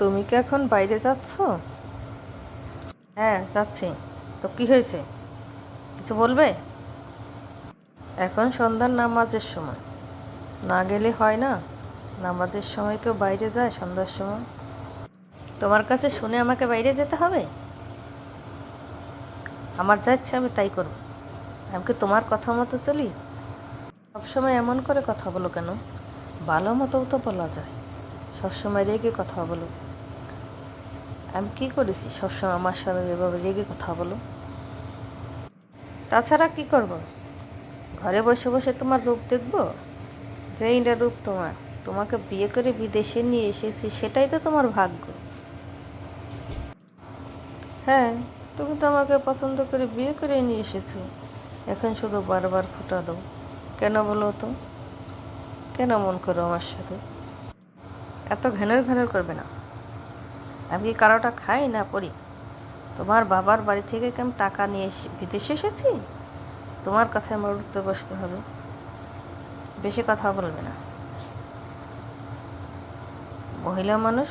তুমি কি এখন বাইরে যাচ্ছ? হ্যাঁ যাচ্ছি। তো কি হয়েছে? কিছু বলবে? এখন সন্ধ্যার নামাজের সময়। না গেলে হয় না? নামাজের সময় কেউ বাইরে যায় সন্ধ্যার সময়? তোমার কাছে শুনে আমাকে বাইরে যেতে হবে? আমার যা ইচ্ছে আমি তাই করব। আমি কি তোমার কথা মতো চলি? সবসময় এমন করে কথা বলো কেন? ভালো মতো তো বলা যায়। সবসময় রেগে কথা বলো। আমি কি করেছি? সবসময় আমার সাথে যেভাবে রেগে কথা বলো। তাছাড়া কি করব? ঘরে বসে বসে তোমার রূপ দেখব? যেইটা রূপ তোমার। তোমাকে বিয়ে করে বিদেশে নিয়ে এসেছি, সেটাই তো তোমার ভাগ্য। হ্যাঁ তুমি তো আমাকে পছন্দ করে বিয়ে করে নিয়ে এসেছ। এখন শুধু বারবার ফুটা দাও। কেন বলো তো? কেন মন করো আমার সাথে? এত ঘেনের ঘেনের করবে না। আমি কি কারোটা খাই না পড়ি? তোমার বাবার বাড়ি থেকে কি আমি টাকা নিয়ে বিদেশে এসেছি? তোমার কথায় আমার উঠতে বসতে হবে। বেশি কথা বলবে না। মহিলা মানুষ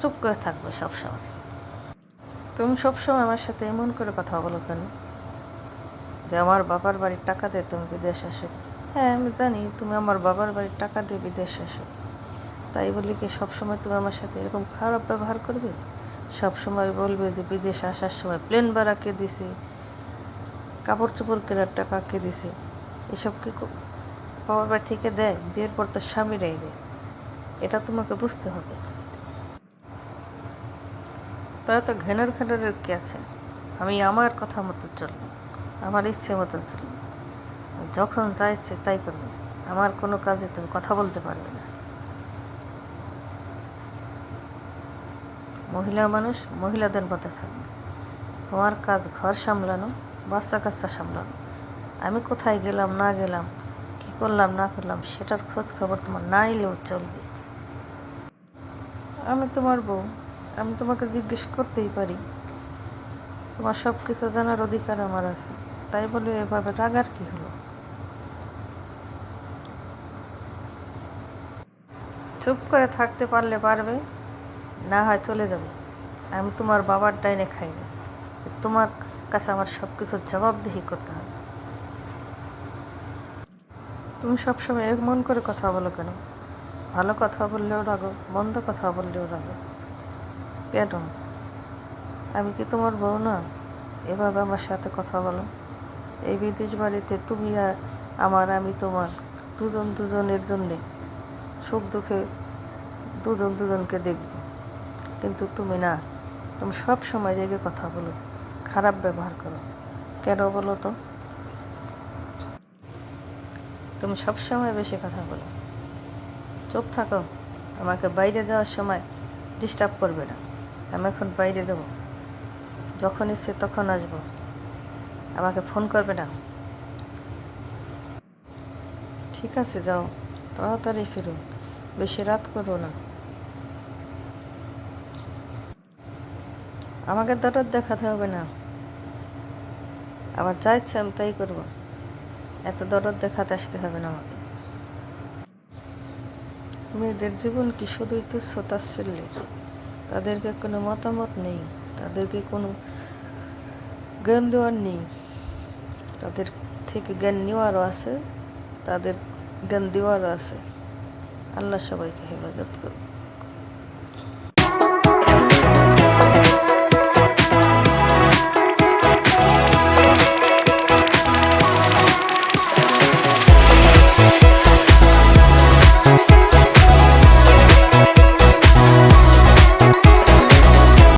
চুপ করে থাকবে সবসময়। তুমি সবসময় আমার সাথে এমন করে কথা বলো কেন? যে আমার বাবার বাড়ির টাকা দিয়ে তুমি বিদেশ আসো। হ্যাঁ আমি জানি তুমি আমার বাবার বাড়ির টাকা দিয়ে বিদেশ আসো। তাই বলি কি সবসময় তুমি আমার সাথে এরকম খারাপ ব্যবহার করবে? সবসময় বলবে যে বিদেশ আসার সময় প্লেন ভাড়া কে দিছে? কাপড় চোপড় কেনার টাকা কে দিছে? এসব কি বাবার বাড়ি থেকে দেয়? বিয়ের পর তো স্বামীরাই দেয়। এটা তোমাকে বুঝতে হবে। তা তো ঘেনার ঘেনের কি আছে। আমি আমার কথা মতো চলবো। আমার ইচ্ছে মতো চলবো। যখন যা ইচ্ছে তাই করবে। আমার কোনো কাজে তুমি কথা বলতে পারবে না। মহিলা মানুষ, মহিলাদের মধ্যে থাকবে তোমার কাজ ঘর সামলানো, বাচ্চা কাচ্চা সামলানো। আমি কোথায় গেলাম, না গেলাম, কি করলাম, না করলাম, সেটার খোঁজ খবর তোমার না নিলেও চলবে। আমি তোমার বউ, আমি তোমাকে জিজ্ঞেস করতেই পারি। তোমার সব কিছু জানার অধিকার আমার আছে। তাই বলে এভাবে রাগার কি হলো? চুপ করে থাকতে পারলে পারবে না হয় চলে যাবে। আমি তোমার বাবার ডাইনে খাই না তোমার কাছে আমার সব কিছুর জবাবদিহি করতে হবে। তুমি সবসময় মন করে কথা বলো কেন? ভালো কথা বললেও রাগো, মন্দ কথা বললেও রাগো। কেন? আমি কি তোমার বউ না? এভাবে আমার সাথে কথা বলো। এই বিদেশ বাড়িতে তুমি আর আমার, আমি তোমার দুজন দুজনের জন্যে সুখ দুঃখে দুজন দুজনকে দেখব। কিন্তু তুমি না, তুমি সব সময় রেগে কথা বলো, খারাপ ব্যবহার করো। কেন বলো তো? তুমি সব সময় বেশি কথা বলো। চুপ থাকো, আমাকে বাইরে যাওয়ার সময় ডিস্টার্ব করবে না। আমি এখন বাইরে যাব। যখন ইচ্ছে তখন আসব। আমাকে ফোন করবে না। ঠিক আছে, যাও। তাড়াতাড়ি ফিরো। বেশি রাত করো না। আমাকে দরদ দেখাতে হবে না। আমার যা ইচ্ছে আমি তাই করব। এত দরদ দেখাতে আসতে হবে না আমাকে। মেয়েদের জীবন কি শুধুই তুচ্ছ তাচ্ছিল্যের তাদেরকে কোনো মতামত নেই। তাদেরকে কোনো জ্ঞান দেওয়ার নেই। তাদের থেকে জ্ঞান নেওয়ারও আছে, তাদের জ্ঞান দেওয়ারও আছে। আল্লাহ সবাইকে হেফাজত করুন।